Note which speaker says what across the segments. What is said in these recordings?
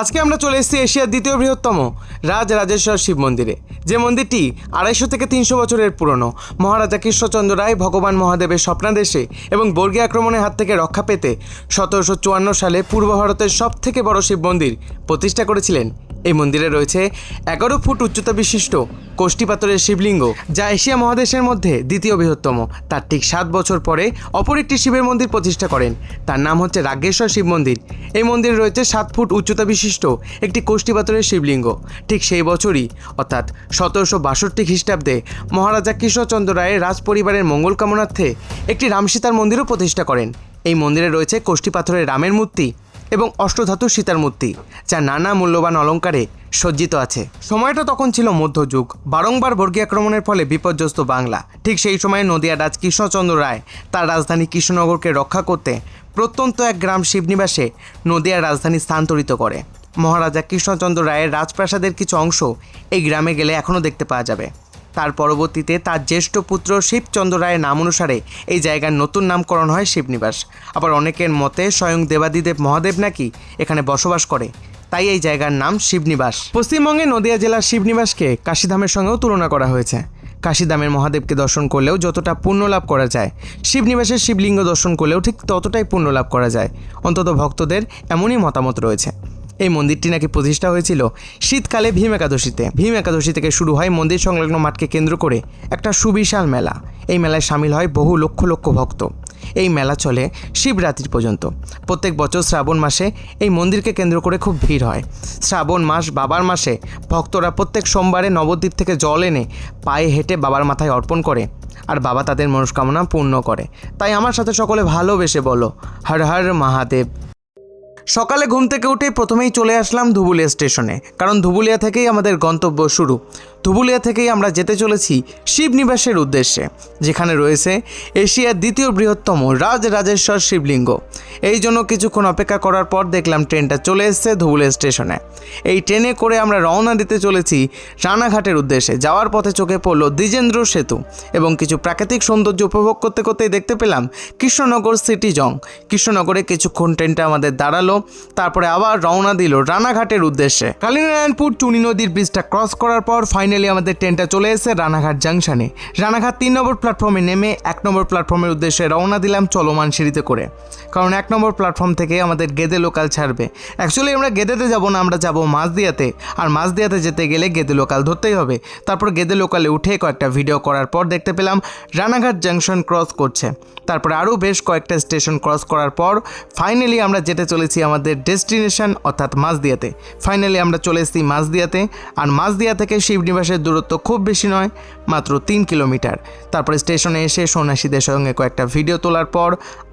Speaker 1: আজকে আমরা চলে এসেছি এশিয়ার দ্বিতীয় বৃহত্তম রাজ রাজেশ্বর শিব মন্দিরে, যে মন্দিরটি আড়াইশো থেকে তিনশো বছরের পুরনো। মহারাজা কৃষ্ণচন্দ্র রায় ভগবান মহাদেবের স্বপ্নাদেশে এবং বর্গী আক্রমণের হাত থেকে রক্ষা পেতে সতেরোশো চুয়ান্ন সালে পূর্ব ভারতের সব থেকে বড় শিব মন্দির প্রতিষ্ঠা করেছিলেন। এই মন্দিরে রয়েছে এগারো ফুট উচ্চতা বিশিষ্ট কোষ্ঠী পাথরের শিবলিঙ্গ, যা এশিয়া মহাদেশের মধ্যে দ্বিতীয় বৃহত্তম। তার ঠিক সাত বছর পরে অপর একটি শিবের মন্দির প্রতিষ্ঠা করেন। তার নাম হচ্ছে রাগেশ্বর শিব মন্দির। এই মন্দিরে রয়েছে সাত ফুট উচ্চতা বিশিষ্ট একটি কোষ্ঠী পাথরের শিবলিঙ্গ। ঠিক সেই বছরই, অর্থাৎ সতেরোশো বাষট্টি খ্রিস্টাব্দে, মহারাজা কৃষ্ণচন্দ্র রায়ের রাজ পরিবারের মঙ্গল কামনার্থে একটি রামসীতার মন্দিরও প্রতিষ্ঠা করেন। এই মন্দিরে রয়েছে কোষ্ঠী পাথরের রামের মূর্তি। এবং অষ্টধাতু সীতার মূর্তি, যা নানা মূল্যবান অলঙ্কারে সজ্জিত আছে। সময়টা তখন ছিল মধ্যযুগ। বারংবার বর্গী আক্রমণের ফলে বিপর্যস্ত বাংলা। ঠিক সেই সময়ে নদিয়া রাজ কৃষ্ণচন্দ্র রায় তার রাজধানী কৃষ্ণনগরকে রক্ষা করতে প্রত্যন্ত এক গ্রাম শিবনিবাসে নদিয়ার রাজধানী স্থানান্তরিত করে। মহারাজা কৃষ্ণচন্দ্র রায়ের রাজপ্রাসাদের কিছু অংশ এই গ্রামে গেলে এখনও দেখতে পাওয়া যাবে। তার পরবর্তীতে তার জ্যেষ্ঠ পুত্র শিবচন্দ্র রায়ের নাম অনুসারে এই জায়গার নতুন নামকরণ হয় শিবনিবাস। আবার অনেকের মতে স্বয়ং দেবাদিদেব মহাদেব নাকি এখানে বসবাস করে। তাই এই জায়গার নাম শিবনিবাস। পশ্চিমবঙ্গে নদিয়া জেলার শিবনিবাসকে কাশীধামের সঙ্গেও তুলনা করা হয়েছে। কাশীধামের মহাদেবকে দর্শন করলেও যতটা পুণ্য লাভ করা যায়, শিবনিবাসের শিবলিঙ্গ দর্শন করলেও ঠিক ততটাই পুণ্য লাভ করা যায়। অন্তত ভক্তদের এমনই মতামত রয়েছে। এই মন্দিরটি নাকি প্রতিষ্ঠা হয়েছিল শীতকালে ভীম একাদশীতে। ভীম একাদশী থেকে শুরু হয় মন্দির সংলগ্ন মাঠকে কেন্দ্র করে একটা সুবিশাল মেলা। এই মেলায় সামিল হয় বহু লক্ষ লক্ষ ভক্ত। এই মেলা চলে শিবরাত্রি পর্যন্ত। প্রত্যেক বছর শ্রাবণ মাসে এই মন্দিরকে কেন্দ্র করে খুব ভিড় হয়। শ্রাবণ মাস বাবার মাসে ভক্তরা প্রত্যেক সোমবারে নবদ্বীপ থেকে জল এনে পায়ে হেঁটে বাবার মাথায় অর্পণ করে আর বাবা তাদের মনস্কামনা পূর্ণ করে। তাই আমার সাথে সকলে ভালোবেসে বলো, হর হর মহাদেব। সকালে ঘুম থেকে উঠে প্রথমেই চলে আসলাম ধুবুলিয়া স্টেশনে, কারণ ধুবুলিয়া থেকেই আমাদের গন্তব্য শুরু। ধুবুলিয়া থেকেই আমরা যেতে চলেছি শিবনিবাসের উদ্দেশ্যে, যেখানে রয়েছে এশিয়ার দ্বিতীয় বৃহত্তম রাজ রাজেশ্বর শিবলিঙ্গ। এই জন্য কিছুক্ষণ অপেক্ষা করার পর দেখলাম ট্রেনটা চলে এসেছে ধুবুলিয়া স্টেশনে। এই ট্রেনে করে আমরা রওনা দিতে চলেছি রানাঘাটের উদ্দেশ্যে। যাওয়ার পথে চোখে পড়ল দ্বিজেন্দ্র সেতু এবং কিছু প্রাকৃতিক সৌন্দর্য উপভোগ করতে করতেই দেখতে পেলাম কৃষ্ণনগর সিটি জং। কৃষ্ণনগরে কিছুক্ষণ ট্রেনটা আমাদের দাঁড়াল, তারপরে আবার রওনা দিল রানাঘাটের উদ্দেশ্যে। কালীনারায়ণপুর চুনি নদীর ব্রিজটা ক্রস করার পর ফাইনালি আমাদের ট্রেনটা চলে এসেছে রানাঘাট জাংশনে রানাঘাট তিন নম্বর প্ল্যাটফর্মে নেমে এক নম্বর প্ল্যাটফর্মের উদ্দেশ্যে রওনা দিলাম চলমান সিঁড়িতে করে। কারণ এক নম্বর প্ল্যাটফর্ম থেকে আমাদের গেদে লোকাল ছাড়বে। অ্যাকচুয়ালি আমরা গেদেতে যাব না, আমরা যাব মাঝদিয়াতে আর মাঝদিয়াতে যেতে গেলে গেদে লোকাল ধরতেই হবে। তারপর গেদে লোকালে উঠে কয়েকটা ভিডিও করার পর দেখতে পেলাম রানাঘাট জাংশন ক্রস করছে। তারপরে আরও বেশ কয়েকটা স্টেশন ক্রস করার পর ফাইনালি আমরা যেতে চলেছি আমাদের ডেস্টিনেশন অর্থাৎ মাঝদিয়াতে ফাইনালি আমরা চলে এসেছি মাঝদিয়াতে আর মাঝদিয়া থেকে শিবনিবাসের দূরত্ব খুব বেশি নয়, মাত্র তিন কিলোমিটার। তারপরে স্টেশনে এসে সন্ন্যাসীদের সঙ্গে কয়েকটা ভিডিও তোলার পর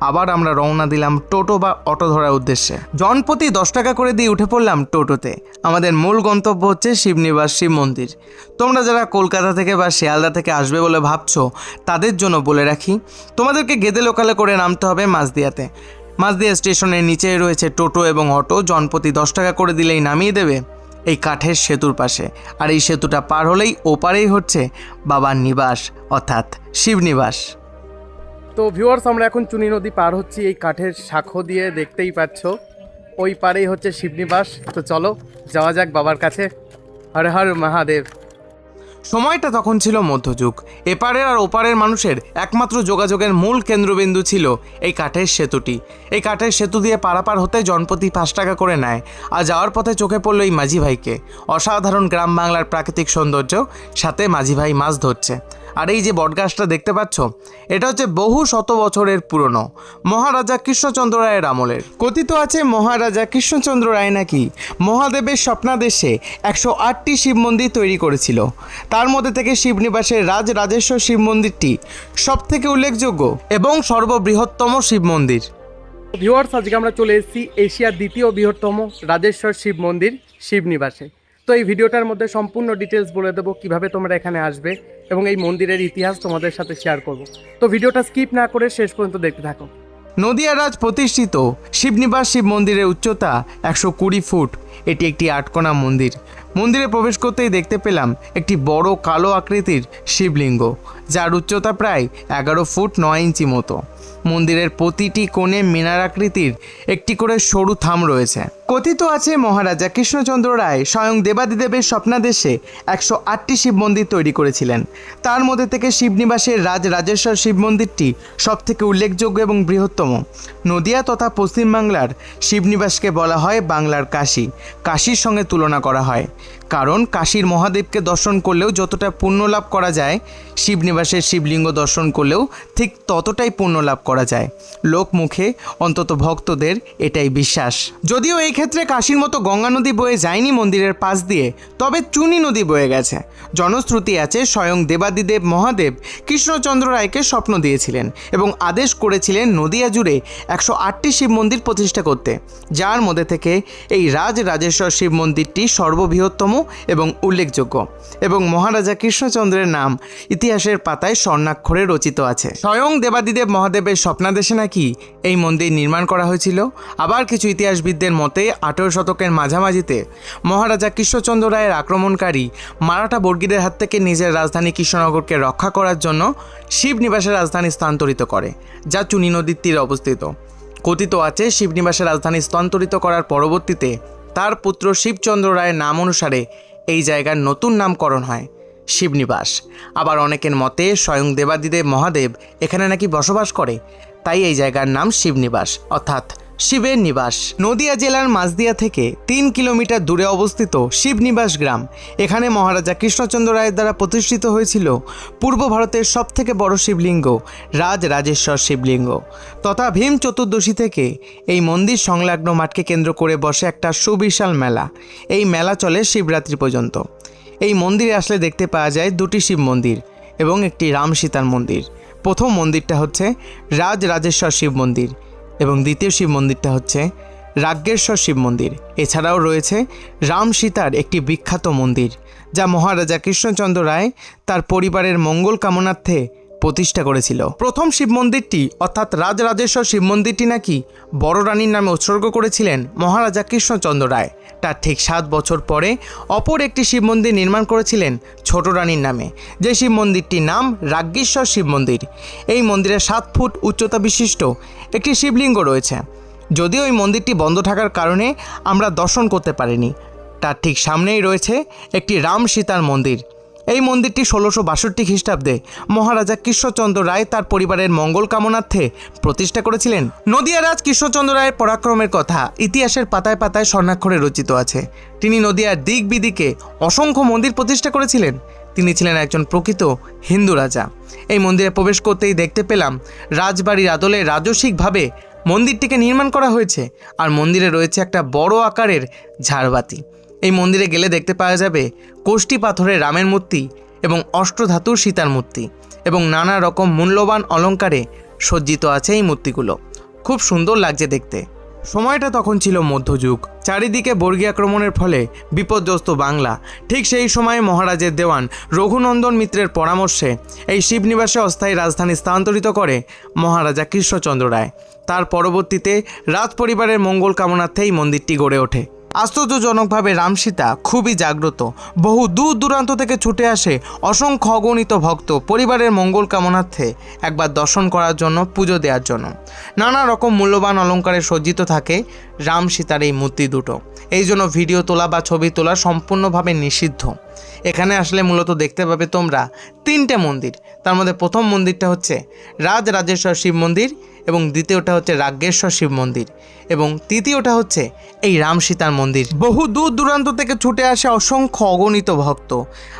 Speaker 1: আবার আমরা রওনা দিলাম টোটো বা অটো ধরার উদ্দেশ্যে। জনপ্রতি দশ টাকা করে দিয়ে উঠে পড়লাম টোটোতে। আমাদের মূল গন্তব্য হচ্ছে শিবনিবাস শিব মন্দির। তোমরা যারা কলকাতা থেকে বা শিয়ালদা থেকে আসবে বলে ভাবছ, তাদের জন্য বলে রাখি, তোমাদেরকে গেদে লোকালে করে নামতে হবে মাঝদিয়াতে মাঝদিয়া স্টেশনের নিচে রয়েছে টোটো এবং অটো জনপ্রতি দশ টাকা করে দিলেই নামিয়ে দেবে। এই কাঠের সেতুর পাশে। আর এই সেতুটা পার হলেই ওপারেই হচ্ছে বাবার নিবাস, অর্থাৎ শিবনিবাস তো ভিউয়ার্স আমরা এখন চুনি নদী পার হচ্ছি, এই কাঠের শাখো দিয়ে দেখতেই পাচ্ছ। ওই পারেই হচ্ছে শিবনিবাস তো চলো, যাওয়া যাক বাবার কাছে। হরে হর মহাদেব। সময়টা তখন ছিল মধ্যযুগ। এপারের আর ওপারের মানুষের একমাত্র যোগাযোগের মূল কেন্দ্রবিন্দু ছিল এই কাঠের সেতুটি। এই কাঠের সেতু দিয়ে পারাপার হতে জনপতি পাঁচ টাকা করে নেয়, আর যাওয়ার পথে চোখে পড়ল এই মাঝি ভাইকে অসাধারণ গ্রাম বাংলার প্রাকৃতিক সৌন্দর্য সাথে মাঝি ভাই মাছ ধরছে। আর এই যে বটগাছটা দেখতে পাচ্ছ, এটা হচ্ছে বহু শত বছরের পুরনো। মহারাজা কৃষ্ণচন্দ্র রায়ের আমলের। কথিত আছে মহারাজা কৃষ্ণচন্দ্র রায় নাকি মহাদেবের স্বপ্নাদেশে একশো আটটি শিব মন্দির তৈরি করেছিল। তার মধ্যে থেকে শিবনিবাসের রাজ রাজেশ্বর শিব মন্দিরটি সব থেকে উল্লেখযোগ্য এবং সর্ববৃহত্তম শিব মন্দির। ভিউয়ার্স আজকে আমরা চলে এসেছি এশিয়ার দ্বিতীয় বৃহত্তম রাজেশ্বর শিব মন্দির শিবনিবাসে। তো এই ভিডিওটার মধ্যে সম্পূর্ণ ডিটেলস বলে দেবো কীভাবে তোমরা এখানে আসবে এবং এই মন্দিরের ইতিহাস তোমাদের সাথে শেয়ার করব। তো ভিডিওটা স্কিপ না করে শেষ পর্যন্ত দেখতে থাকো। নদিয়া রাজ প্রতিষ্ঠিত শিবনিবাস শিব মন্দিরের উচ্চতা একশো কুড়ি ফুট। এটি একটি আটকোনা মন্দির। মন্দিরে প্রবেশ করতেই দেখতে পেলাম একটি বড় কালো আকৃতির শিবলিঙ্গ, যার উচ্চতা প্রায় এগারো ফুট নয় ইঞ্চি মতো। মন্দিরের প্রতিটি কোণে মিনার আকৃতির একটি করে সরু থাম রয়েছে। কথিত আছে মহারাজা কৃষ্ণচন্দ্র রায় স্বয়ং দেবাদিদেবের স্বপ্নাদেশে একশো আটটি শিব মন্দির তৈরি করেছিলেন। তার মধ্যে থেকে শিবনিবাসের রাজ রাজেশ্বর শিব মন্দিরটি সবথেকে উল্লেখযোগ্য এবং বৃহত্তম। নদিয়া তথা পশ্চিমবাংলার শিবনিবাসকে বলা হয় বাংলার কাশী। কাশীর সঙ্গে তুলনা করা হয়। কারণ কাশীর মহাদেবকে দর্শন করলেও যতটা পুণ্য লাভ করা যায়, শিবনিবাসের শিবলিঙ্গ দর্শন করলেও ঠিক ততটাই পুণ্য লাভ করা যায়। লোক মুখে অন্তত ভক্তদের এটাই বিশ্বাস। যদিও এই ক্ষেত্রে কাশির মতো গঙ্গা নদী বয়ে যায়নি মন্দিরের পাশ দিয়ে, তবে চুনি নদী বয়ে গেছে। জনশ্রুতি আছে স্বয়ং দেবাদিদেব মহাদেব কৃষ্ণচন্দ্র রায়কে স্বপ্ন দিয়েছিলেন এবং আদেশ করেছিলেন নদিয়া জুড়ে একশো আটটি শিব মন্দির প্রতিষ্ঠা করতে। যার মধ্যে থেকে এই রাজ রাজেশ্বর শিব মন্দিরটি সর্ববৃহত্তম এবং উল্লেখযোগ্য এবং মহারাজা কৃষ্ণচন্দ্রের নাম ইতিহাসের পাতায় স্বর্ণাক্ষরে রচিত আছে। স্বয়ং দেবাদিদেব মহাদেবের স্বপ্নাদেশে নাকি এই মন্দির নির্মাণ করা হয়েছিল? আবার কিছু ইতিহাসবিদদের মতে আঠেরো শতকের মাঝামাঝিতে মহারাজা কৃষ্ণচন্দ্র রায়ের আক্রমণকারী মারাঠা বর্গীদের হাত থেকে নিজের রাজধানী কৃষ্ণনগরকে রক্ষা করার জন্য শিবনিবাসের রাজধানী স্থানান্তরিত করে, যা চুনি নদীর তীরে অবস্থিত। কথিত আছে শিবনিবাসের রাজধানী স্থানান্তরিত করার পরবর্তীতে তার পুত্র শিবচন্দ্র রায়ের নাম অনুসারে এই জায়গার নতুন নামকরণ হয় শিবনিবাস আবার অনেকের মতে স্বয়ং দেবাদিদেব মহাদেব এখানে নাকি বসবাস করে, তাই এই জায়গার নাম শিবনিবাস অর্থাৎ শিবের নিবাস। নদিয়া জেলার মাঝদিয়া থেকে তিন কিলোমিটার দূরে অবস্থিত শিবনিবাস গ্রাম। এখানে মহারাজা কৃষ্ণচন্দ্র রায়ের দ্বারা প্রতিষ্ঠিত হয়েছিল পূর্ব ভারতের সবথেকে বড় শিবলিঙ্গ রাজ রাজেশ্বর শিবলিঙ্গ। তথা ভীম চতুর্দশী থেকে এই মন্দির সংলগ্ন মাঠকে কেন্দ্র করে বসে একটা সুবিশাল মেলা। এই মেলা চলে শিবরাত্রি পর্যন্ত। এই মন্দিরে আসলে দেখতে পাওয়া যায় দুটি শিব মন্দির এবং একটি রাম সীতার মন্দির। প্রথম মন্দিরটা হচ্ছে রাজ রাজেশ্বর শিব মন্দির। এবং দ্বিতীয় শিব মন্দিরটা হচ্ছে রাজ্ঞেশ্বর শিব মন্দির। এছাড়াও রয়েছে রাম সীতার একটি বিখ্যাত মন্দির, যা মহারাজা কৃষ্ণচন্দ্র রায় তার পরিবারের মঙ্গল কামনার্থে প্রতিষ্ঠা করেছিল। প্রথম শিব মন্দিরটি, অর্থাৎ রাজরাজেশ্বর শিব মন্দিরটি নাকি বড় রানীর নামে উৎসর্গ করেছিলেন মহারাজা কৃষ্ণচন্দ্র রায়। তার ঠিক সাত বছর পরে অপর একটি শিব মন্দির নির্মাণ করেছিলেন ছোট রানীর নামে, যে শিব মন্দিরটির নাম রাজ্ঞেশ্বর শিব মন্দির। এই মন্দিরে সাত ফুট উচ্চতা বিশিষ্ট একটি শিবলিঙ্গ রয়েছে। যদিও এই মন্দিরটি বন্ধ থাকার কারণে আমরা দর্শন করতে পারিনি। তার ঠিক সামনেই রয়েছে একটি রাম সীতার মন্দির। এই মন্দিরটি ষোলোশো বাষট্টি খ্রিস্টাব্দে মহারাজা কৃষ্ণচন্দ্র রায় তার পরিবারের মঙ্গল কামনার্থে প্রতিষ্ঠা করেছিলেন। নদিয়া রাজ কৃষ্ণচন্দ্র রায়ের পরাক্রমের কথা ইতিহাসের পাতায় পাতায় স্বর্ণাক্ষরে রচিত আছে। তিনি নদিয়ার দিক বিদিকে অসংখ্য মন্দির প্রতিষ্ঠা করেছিলেন। তিনি ছিলেন একজন প্রকৃত হিন্দু রাজা। এই মন্দিরে প্রবেশ করতেই দেখতে পেলাম রাজবাড়ির আদলে রাজসিকভাবে মন্দিরটিকে নির্মাণ করা হয়েছে। আর মন্দিরে রয়েছে একটা বড় আকারের ঝাড়বাতি। এই মন্দিরে গেলে দেখতে পাওয়া যাবে কোষ্টি পাথরের রামের মূর্তি এবং অষ্টধাতুর সীতার মূর্তি এবং নানা রকম মূল্যবান অলঙ্কারে সজ্জিত আছে এই মূর্তিগুলো। খুব সুন্দর লাগছে দেখতে। সময়টা তখন ছিল মধ্যযুগ। চারিদিকে বর্গী আক্রমণের ফলে বিপর্যস্ত বাংলা। ঠিক সেই সময়ে মহারাজের দেওয়ান রঘুনন্দন মিত্রের পরামর্শে এই শিবনিবাসে অস্থায়ী রাজধানী স্থানান্তরিত করে মহারাজা কৃষ্ণচন্দ্র রায়। তার পরবর্তীতে রাজ পরিবারের মঙ্গল কামনার্থে এই মন্দিরটি গড়ে ওঠে। আশ্চর্যজনকভাবে রামসীতা খুবই জাগ্রত। বহু দূর দূরান্ত থেকে ছুটে আসে অসংখ্য অগণিত ভক্ত পরিবারের মঙ্গল কামনার্থে একবার দর্শন করার জন্য, পুজো দেওয়ার জন্য। নানা রকম মূল্যবান অলঙ্কারে সজ্জিত থাকে রাম সীতার এই মূর্তি দুটো। এই জন্য ভিডিও তোলা বা ছবি তোলা সম্পূর্ণভাবে নিষিদ্ধ। এখানে আসলে মূলত দেখতে পাবে তোমরা তিনটে মন্দির। তার মধ্যে প্রথম মন্দিরটা হচ্ছে রাজ রাজেশ্বর শিব মন্দির এবং দ্বিতীয়টা হচ্ছে রাজ্ঞেশ্বর শিব মন্দির এবং তৃতীয়টা হচ্ছে এই রাম সীতার মন্দির। বহু দূর দূরান্ত থেকে ছুটে আসে অসংখ্য অগণিত ভক্ত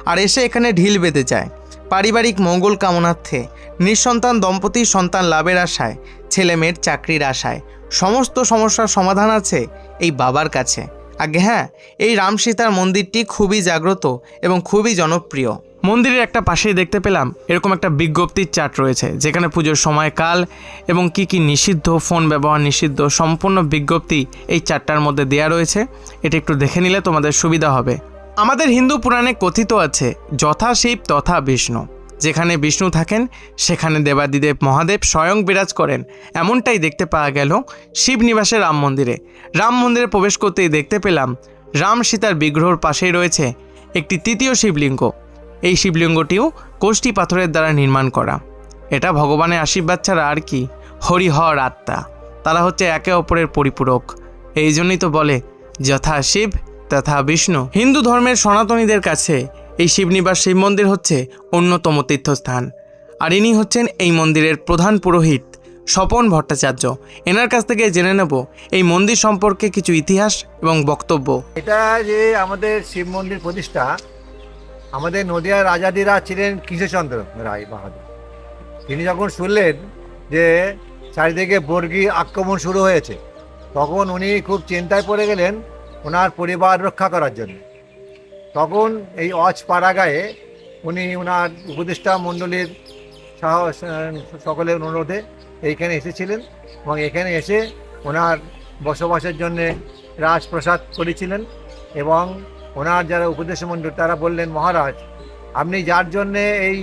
Speaker 1: আর এসে এখানে ঢিল বেঁধে যায়। পারিবারিক মঙ্গল কামনার্থে নিঃসন্তান দম্পতির সন্তান লাভের আশায় ছেলে মেয়ের চাকরির আশায়, সমস্ত সমস্যার সমাধান আছে এই বাবার কাছে। আগে হ্যাঁ এই রাম সীতার মন্দিরটি খুবই জাগ্রত এবং খুবই জনপ্রিয়। মন্দিরের একটা পাশেই দেখতে পেলাম এরকম একটা বিজ্ঞপ্তির চার্ট রয়েছে, যেখানে পুজোর সময়কাল এবং কি কি নিষিদ্ধ, ফোন ব্যবহার নিষিদ্ধ সম্পূর্ণ বিজ্ঞপ্তি এই চারটার মধ্যে দেয়া রয়েছে। এটা একটু দেখে নিলে তোমাদের সুবিধা হবে। আমাদের হিন্দু পুরাণে কথিত আছে যথা শিব তথা বিষ্ণু। যেখানে বিষ্ণু থাকেন, সেখানে দেবাদিদেব মহাদেব স্বয়ং বিরাজ করেন। এমনটাই দেখতে পাওয়া গেল শিব নিবাসে রাম মন্দিরে। রাম মন্দিরে প্রবেশ করতেই দেখতে পেলাম, রাম সীতার বিগ্রহর পাশেই রয়েছে একটি তৃতীয় শিবলিঙ্গ। এই শিবলিঙ্গটিও কোষ্টি পাথরের দ্বারা নির্মাণ করা। এটা ভগবানের আশীর্বাদ ছাড়া আর কি, হরিহর আত্মা। তারা হচ্ছে একে অপরের পরিপূরক। এই জন্যই তো বলে, যথা শিব, তথা বিষ্ণু। হিন্দু ধর্মের সনাতনীদের কাছে এই শিবনিবাস শিব মন্দির হচ্ছে অন্যতম তীর্থস্থান। আর ইনি হচ্ছেন এই মন্দিরের প্রধান পুরোহিত স্বপন ভট্টাচার্য। এনার কাছ থেকে জেনে নেব এই মন্দির সম্পর্কে কিছু ইতিহাস এবং বক্তব্য।
Speaker 2: এটা যে আমাদের শিব মন্দির প্রতিষ্ঠা, আমাদের নদিয়ার রাজাদিরা ছিলেন কৃষ্ণচন্দ্র রায় বাহাদুর। তিনি যখন শুনলেন যে চারিদিকে বর্গী আক্রমণ শুরু হয়েছে, তখন উনি খুব চিন্তায় পড়ে গেলেন ওনার পরিবার রক্ষা করার জন্য। তখন এই অজ পাড়াগায়ে উনি ওনার উপদেষ্টা মণ্ডলীর সকলের অনুরোধে এইখানে এসেছিলেন এবং এখানে এসে ওনার বসবাসের জন্যে রাজপ্রসাদ করেছিলেন এবং ওনার যারা উপদেশ মণ্ডল, তারা বললেন, মহারাজ, আপনি যার জন্যে এই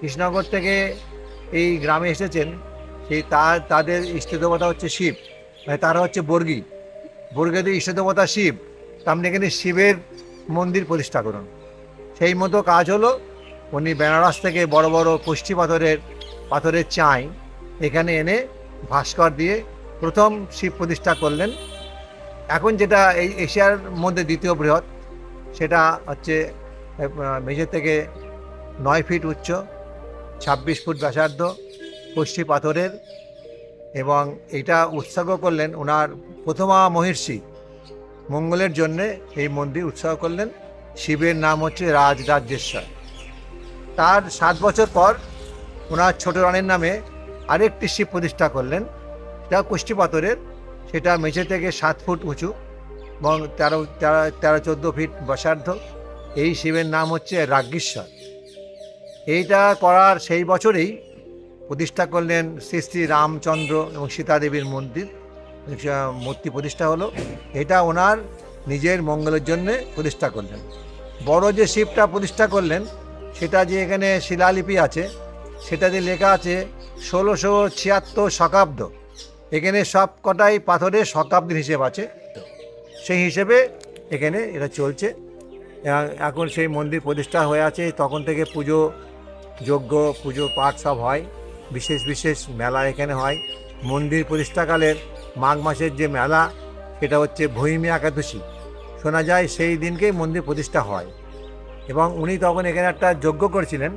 Speaker 2: কৃষ্ণনগর থেকে এই গ্রামে এসেছেন, সেই তার তাদের ইষ্ট দেবতা হচ্ছে শিব মানে তারা হচ্ছে বর্গী। বর্গীদের ইষ্ট দেবতা শিব। তা আপনি এখানে শিবের মন্দির প্রতিষ্ঠা করুন। সেই মতো কাজ হলো, উনি বেনারস থেকে বড় বড় কুষ্টি পাথরের পাথরের চাই এখানে এনে ভাস্কর দিয়ে প্রথম শিব প্রতিষ্ঠা করলেন। এখন যেটা এই এশিয়ার মধ্যে দ্বিতীয় বৃহৎ, সেটা হচ্ছে মেঝে থেকে নয় ফিট উচ্চ, ছাব্বিশ ফুট ব্যাসার্ধ কুষ্টি পাথরের এবং এটা উৎসর্গ করলেন ওনার প্রথমা মহিষী মঙ্গলের জন্যে এই মন্দির উৎসর্গ করলেন। শিবের নাম হচ্ছে রাজরাজেশ্বর। তার সাত বছর পর ওনার ছোট রানীর নামে আরেকটি শিব প্রতিষ্ঠা করলেন। সেটা কুষ্টি পাথরের, সেটা মেঝে থেকে সাত ফুট উঁচু এবং তেরো তেরো চোদ্দ ফিট বসার্ধ এই শিবের নাম হচ্ছে রাজ্ঞীশ্বর এইটা করার সেই বছরেই প্রতিষ্ঠা করলেন শ্রী শ্রী রামচন্দ্র এবং সীতাদেবীর মন্দির। মূর্তি প্রতিষ্ঠা হলো। এটা ওনার নিজের মঙ্গলের জন্যে প্রতিষ্ঠা করলেন। বড় যে শিবটা প্রতিষ্ঠা করলেন, সেটা যে এখানে শিলালিপি আছে, সেটা যে লেখা আছে ষোলোশো ছিয়াত্তর শতাব্দ এখানে সব কটাই পাথরের শতাব্দীর হিসেব আছে। সেই হিসেবে এখানে এটা চলছে। এখন সেই মন্দির প্রতিষ্ঠা হয়ে আছে, তখন থেকে পুজো যজ্ঞ, পুজো পাঠ সব হয়। বিশেষ বিশেষ মেলা এখানে হয়। মন্দির প্রতিষ্ঠাকালের মাঘ মাসের যে মেলা, সেটা হচ্ছে ভৈমী একাদশী। শোনা যায় সেই দিনকেই মন্দির প্রতিষ্ঠা হয়। এবং উনি তখন এখানে একটা যজ্ঞ করেছিলেন।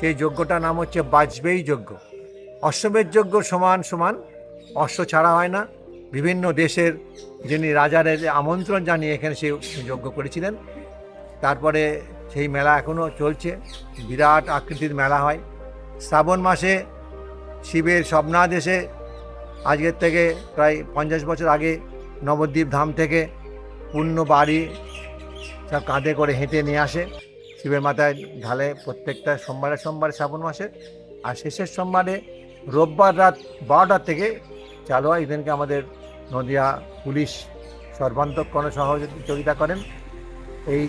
Speaker 2: সেই যজ্ঞটার নাম হচ্ছে বাজপেয়ী যজ্ঞ। অশ্বমেধ যজ্ঞ সমান সমান, অশ্ব ছাড়া হয় না। বিভিন্ন দেশের যিনি রাজাদের আমন্ত্রণ জানিয়ে এখানে সে যজ্ঞ করেছিলেন। তারপরে সেই মেলা এখনও চলছে। বিরাট আকৃতির মেলা হয়। শ্রাবণ মাসে শিবের স্বপ্নাদেশে আজকের থেকে প্রায় পঞ্চাশ বছর আগে নবদ্বীপ ধাম থেকে পূর্ণ বাড়ি সব কাঁধে করে হেঁটে নিয়ে আসে। শিবের মাথায় ঢালে প্রত্যেকটা সোমবারে সোমবারে শ্রাবণ মাসে আর শেষের সোমবারে রোববার রাত বারোটার থেকে চালু হয়। এদিনকে আমাদের নদিয়া পুলিশ সর্বান্তকরণ সহযোগিতা করেন। এই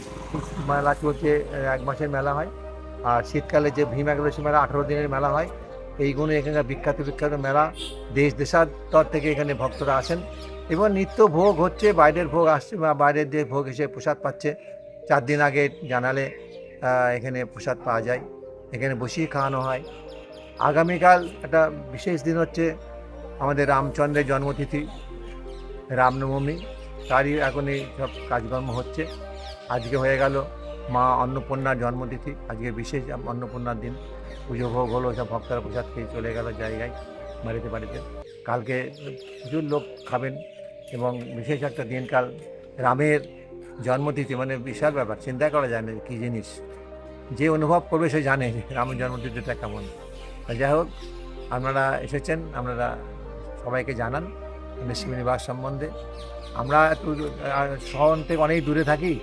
Speaker 2: মেলা চলছে এক মাসের মেলা হয়। আর শীতকালে যে ভীম একাদশী মেলা, আঠারো দিনের মেলা হয়। এইগুলো এখানকার বিখ্যাত বিখ্যাত মেলা দেশ দেশান্তর থেকে এখানে ভক্তরা আসেন। এবং নিত্য ভোগ হচ্ছে, বাইরের ভোগ আসছে বা বাইরের যে ভোগ হিসেবে প্রসাদ পাচ্ছে, চার দিন আগে জানালে এখানে প্রসাদ পাওয়া যায়, এখানে বসিয়ে খাওয়ানো হয়। আগামীকাল একটা বিশেষ দিন হচ্ছে আমাদের রামচন্দ্রের জন্মতিথি, রামনবমী, তারই এখন এই সব কাজকর্ম হচ্ছে। আজকে হয়ে গেল মা অন্নপূর্ণার জন্মতিথি, আজকে বিশেষ অন্নপূর্ণার দিন। পুজো ভোগ হলো, সব ভক্তরা প্রসাদ খেয়ে চলে গেল জায়গায়, বাড়িতে বাড়িতে। কালকে প্রচুর লোক খাবেন এবং বিশেষ একটা দিনকাল রামের জন্মতিথি মানে বিশাল ব্যাপার, চিন্তা করা যায় না কী জিনিস। যে অনুভব করবে সে জানে রামের জন্মতিথিটা কেমন। যাই হোক, আপনারা এসেছেন, আপনারা সবাইকে জানান শিবনিবাস সম্বন্ধে। আমরা একটু শহর থেকে অনেক দূরে থাকি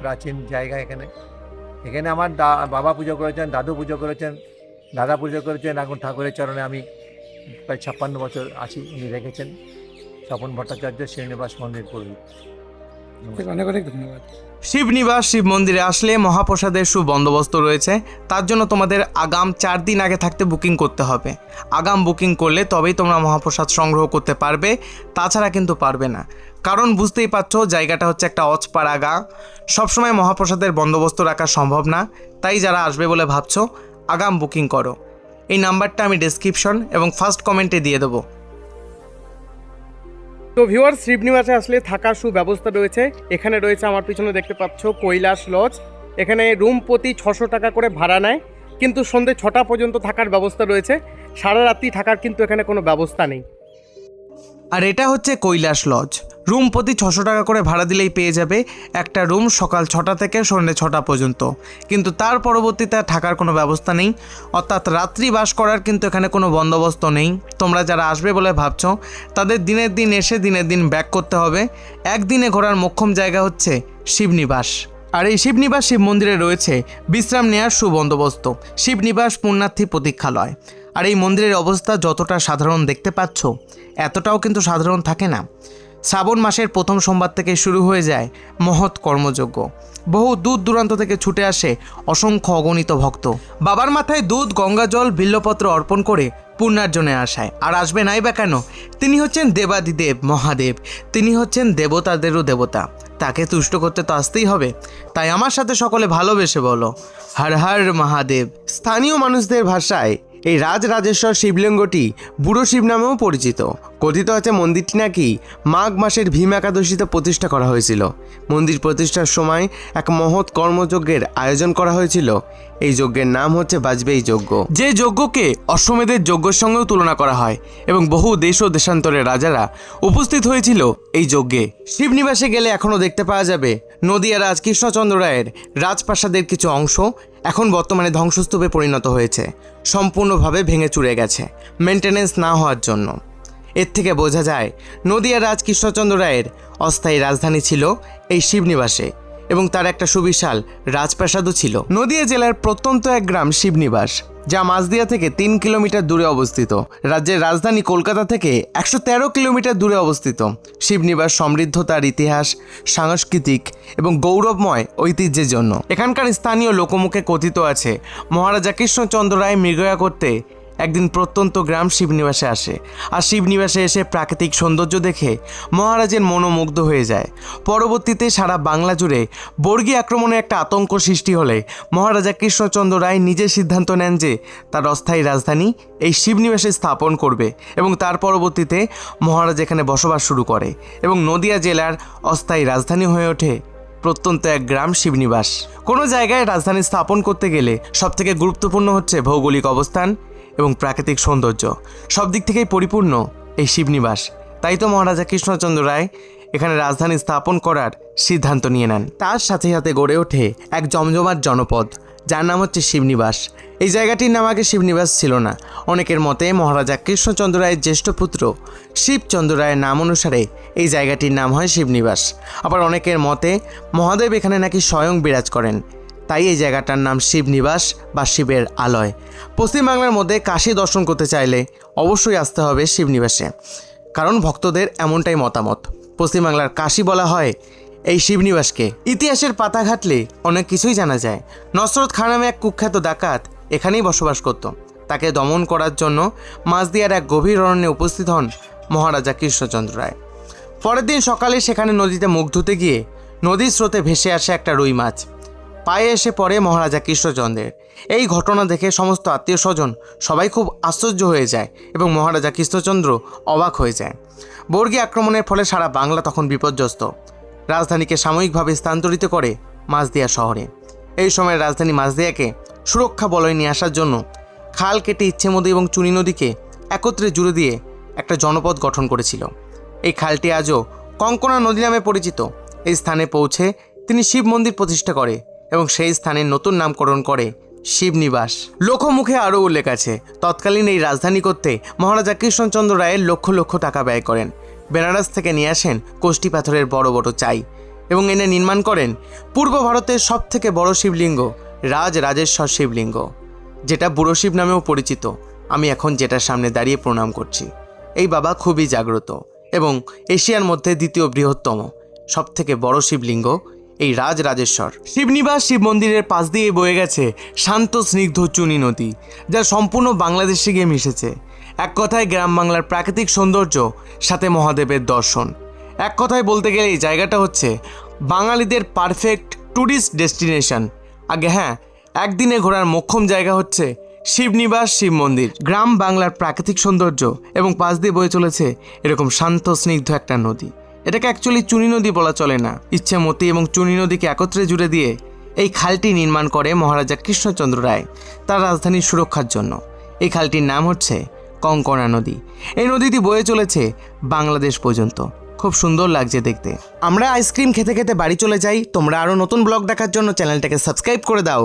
Speaker 2: প্রাচীন জায়গা এখানে। এখানে আমার দা বাবা পুজো করেছেন দাদু পুজো করেছেন দাদা পুজো করেছেন এখন ঠাকুরের চরণে আমি প্রায় ছাপ্পান্ন বছর আছি উনি রেখেছেন। স্বপন ভট্টাচার্য শ্রীনিবাস মন্দির পুরোহিত।
Speaker 3: অনেক অনেক ধন্যবাদ।
Speaker 1: শিবনিবাস শিব মন্দিরে আসলে মহাপ্রসাদের সুবন্দোবস্ত রয়েছে। তার জন্য তোমাদের আগাম চার দিন আগে থাকতে বুকিং করতে হবে। আগাম বুকিং করলে তবেই তোমরা মহাপ্রসাদ সংগ্রহ করতে পারবে তাছাড়া কিন্তু পারবে না। কারণ বুঝতেই পারছ, জায়গাটা হচ্ছে একটা অচপাড়া গা। সবসময় মহাপ্রসাদের বন্দোবস্ত রাখা সম্ভব না, তাই যারা আসবে বলে ভাবছ, আগাম বুকিং করো। এই নাম্বারটা আমি ডেসক্রিপশন এবং ফার্স্ট কমেন্টে দিয়ে দেবো।
Speaker 4: তো ভিউয়ার শ্রীনিবাসে আসলে থাকার সুব্যবস্থা রয়েছে। এখানে রয়েছে আমার পিছনে দেখতে পাচ্ছ কৈলাস লজ এখানে রুম প্রতি ছশো টাকা করে ভাড়া নেয়, কিন্তু সন্ধে ছটা পর্যন্ত থাকার ব্যবস্থা রয়েছে। সারা রাত্রি থাকার কিন্তু এখানে কোনো ব্যবস্থা নেই।
Speaker 1: আর এটা হচ্ছে কৈলাস লজ। রুম প্রতি ছশো টাকা করে ভাড়া দিলেই পেয়ে যাবে একটা রুম সকাল ছটা থেকে সন্ধ্যে ছটা পর্যন্ত। কিন্তু তার পরবর্তীতে থাকার কোনো ব্যবস্থা নেই। অর্থাৎ রাত্রি বাস করার কিন্তু এখানে কোনো বন্দোবস্ত নেই। তোমরা যারা আসবে বলে ভাবছ, তাদের দিনের দিন এসে দিনের দিন ব্যাক করতে হবে। একদিনে ঘোরার মোক্ষম জায়গা হচ্ছে শিবনিবাস। আর এই শিবনিবাস শিব মন্দিরে রয়েছে বিশ্রাম নেওয়ার সুবন্দোবস্ত। শিবনিবাস পুণ্যার্থী প্রতীক্ষালয়। আর এই মন্দিরের অবস্থা যতটা সাধারণ দেখতে পাচ্ছ, এতটাও কিন্তু সাধারণ থাকে না। শ্রাবণ মাসের প্রথম সোমবার থেকে শুরু হয়ে যায় মহৎ কর্মযজ্ঞ। বহু দূর দূরান্ত থেকে ছুটে আসে অসংখ্য অগণিত ভক্ত। বাবার মাথায় দুধ, গঙ্গা জল, বিল্লপত্র অর্পণ করে পুণ্যার্জনে আসায়। আর আসবে নাই বা কেন? তিনি হচ্ছেন দেবাদিদেব মহাদেব। তিনি হচ্ছেন দেবতাদেরও দেবতা। তাকে তুষ্ট করতে তো আসতেই হবে। তাই আমার সাথে সকলে ভালোবেসে বলো। হর হর মহাদেব। স্থানীয় মানুষদের ভাষায় এই রাজরাজেশ্বর শিবলিঙ্গটি বুড়ো শিব নামেও পরিচিত। কথিত আছে মন্দিরটি নাকি মাঘ মাসের ভীম একাদশীতে প্রতিষ্ঠা করা হয়েছিল। মন্দির প্রতিষ্ঠার সময় এক মহৎ কর্মযজ্ঞের আয়োজন করা হয়েছিল। এই যজ্ঞের নাম হচ্ছে বাজপেয়ী যজ্ঞ। যে যজ্ঞকে অশ্বমেধের যজ্ঞের সঙ্গেও তুলনা করা হয় এবং বহু দেশ ও দেশান্তরের রাজারা উপস্থিত হয়েছিল এই যজ্ঞে। শিবনিবাসে গেলে এখনও দেখতে পাওয়া যাবে নদিয়া রাজ কৃষ্ণচন্দ্র রায়ের রাজপ্রাসাদের কিছু অংশ এখন বর্তমানে ধ্বংসস্তূপে পরিণত হয়েছে, সম্পূর্ণভাবে ভেঙে চুরে গেছে, মেনটেনেন্স না হওয়ার জন্য। এর থেকে বোঝা যায় নদিয়া রাজ কৃষ্ণচন্দ্র রায়ের অস্থায়ী রাজধানী ছিল এই শিবনিবাসে। এবং তার একটা সুবিশাল রাজপ্রাসাদও ছিল। নদিয়া জেলার প্রত্যন্ত এক গ্রাম শিবনিবাস, যা মাঝদিয়া থেকে তিন কিলোমিটার দূরে অবস্থিত। রাজ্যের রাজধানী কলকাতা থেকে একশো তেরো কিলোমিটার দূরে অবস্থিত। শিবনিবাস সমৃদ্ধ তার ইতিহাস, সাংস্কৃতিক এবং গৌরবময় ঐতিহ্যের জন্য। এখানকার স্থানীয় লোকমুখে কথিত আছে, মহারাজা কৃষ্ণচন্দ্র রায় মৃগয়া করতে একদিন প্রত্যন্ত গ্রাম শিবনিবাসে আসে। আর শিবনিবাসে এসে প্রাকৃতিক সৌন্দর্য দেখে মহারাজের মনোমুগ্ধ হয়ে যায়। পরবর্তীতে সারা বাংলা জুড়ে বর্গী আক্রমণে একটা আতঙ্ক সৃষ্টি হলে মহারাজা কৃষ্ণচন্দ্র রায় নিজে সিদ্ধান্ত নেন যে তার অস্থায়ী রাজধানী এই শিবনিবাসে স্থাপন করবে এবং তার পরবর্তীতে মহারাজ এখানে বসবাস শুরু করে এবং নদিয়া জেলার অস্থায়ী রাজধানী হয়ে ওঠে প্রত্যন্ত এক গ্রাম শিবনিবাস। কোনো জায়গায় রাজধানী স্থাপন করতে গেলে সবথেকে গুরুত্বপূর্ণ হচ্ছে ভৌগোলিক অবস্থান এবং প্রাকৃতিক সৌন্দর্য। সব দিক থেকেই পরিপূর্ণ এই শিবনিবাস। তাই তো মহারাজা কৃষ্ণচন্দ্র রায় এখানে রাজধানী স্থাপন করার সিদ্ধান্ত নিয়ে নেন। তার সাথে সাথে গড়ে ওঠে এক জমজমাট জনপদ, যার নাম হচ্ছে শিবনিবাস। এই জায়গাটির নাম আগে শিবনিবাস ছিল না। অনেকের মতে মহারাজা কৃষ্ণচন্দ্র রায়ের জ্যেষ্ঠ পুত্র শিবচন্দ্র রায়ের নাম অনুসারে এই জায়গাটির নাম হয় শিবনিবাস। আবার অনেকের মতে মহাদেব এখানে নাকি স্বয়ং বিরাজ করেন। তাই এই জায়গাটার নাম শিবনিবাস বা শিবের আলয়। পশ্চিমবাংলার মধ্যে কাশী দর্শন করতে চাইলে অবশ্যই আসতে হবে শিবনিবাসে, কারণ ভক্তদের এমনটাই মতামত। পশ্চিমবাংলার কাশী বলা হয় এই শিবনিবাসকে। ইতিহাসের পাতা ঘাটলে অনেক কিছুই জানা যায়। নসরত খান নামে এক কুখ্যাত ডাকাত এখানেই বসবাস করত। তাকে দমন করার জন্য মাঝদিয়ার এক গভীর অরণ্যে উপস্থিত হন মহারাজা কৃষ্ণচন্দ্র রায়। পরের দিন সকালে সেখানে নদীতে মুখ ধুতে গিয়ে নদীর স্রোতে ভেসে আসে একটা রুই মাছ। পায়ে এসে পড়ে মহারাজা কৃষ্ণচন্দ্রের। এই ঘটনা দেখে সমস্ত আত্মীয় স্বজন সবাই খুব আশ্চর্য হয়ে যায় এবং মহারাজা কৃষ্ণচন্দ্র অবাক হয়ে যায়। বর্গী আক্রমণের ফলে সারা বাংলা তখন বিপর্যস্ত। রাজধানীকে সাময়িকভাবে স্থানান্তরিত করে মাঝদিয়া শহরে। এই সময় রাজধানী মাঝদিয়াকে সুরক্ষা বলয় নিয়ে আসার জন্য খাল কেটে ইচ্ছেমতি এবং চুনি নদীকে একত্রে জুড়ে দিয়ে একটা জনপদ গঠন করেছিল। এই খালটি আজও কঙ্কনা নদী নামে পরিচিত। এই স্থানে পৌঁছে তিনি শিব মন্দির প্রতিষ্ঠা করে এবং সেই স্থানের নতুন নামকরণ করে শিবনিবাস। লোকমুখে আরও উল্লেখ আছে, তৎকালীন এই রাজধানী করতে মহারাজা কৃষ্ণচন্দ্র রায়ের লক্ষ লক্ষ টাকা ব্যয় করেন। বেনারস থেকে নিয়ে আসেন কোষ্টি পাথরের বড় বড় চাই এবং এনে নির্মাণ করেন পূর্ব ভারতের সব থেকে বড় শিবলিঙ্গ রাজ রাজেশ্বর শিবলিঙ্গ, যেটা বুড়ো শিব নামেও পরিচিত। আমি এখন যেটার সামনে দাঁড়িয়ে প্রণাম করছি। এই বাবা খুবই জাগ্রত এবং এশিয়ার মধ্যে দ্বিতীয় বৃহত্তম সব থেকে বড় শিবলিঙ্গ এই রাজ রাজেশ্বর শিবনিবাস শিব মন্দিরের পাশ দিয়ে বয়ে গেছে শান্ত স্নিগ্ধ চুনি নদী, যা সম্পূর্ণ বাংলাদেশে গিয়ে মিশেছে। এক কথায় গ্রাম বাংলার প্রাকৃতিক সৌন্দর্য, সাথে মহাদেবের দর্শন। এক কথায় বলতে গেলে এই জায়গাটা হচ্ছে বাঙালিদের পারফেক্ট ট্যুরিস্ট ডেস্টিনেশন। আগে হ্যাঁ একদিনে ঘোরার মোক্ষম জায়গা হচ্ছে শিবনিবাস শিব মন্দির গ্রাম বাংলার প্রাকৃতিক সৌন্দর্য এবং পাশ দিয়ে বয়ে চলেছে এরকম শান্ত স্নিগ্ধ একটা নদী। এটাকে অ্যাকচুয়ালি চুনি নদী বলা চলে না। ইচ্ছেমতি এবং চুনি নদীকে একত্রে জুড়ে দিয়ে এই খালটি নির্মাণ করে মহারাজা কৃষ্ণচন্দ্র রায় তার রাজধানীর সুরক্ষার জন্য। এই খালটির নাম হচ্ছে কঙ্কনা নদী। এই নদীটি বয়ে চলেছে বাংলাদেশ পর্যন্ত। খুব সুন্দর লাগছে দেখতে। আমরা আইসক্রিম খেতে খেতে বাড়ি চলে যাই। তোমরা আরও নতুন ব্লগ দেখার জন্য চ্যানেলটাকে সাবস্ক্রাইব করে দাও।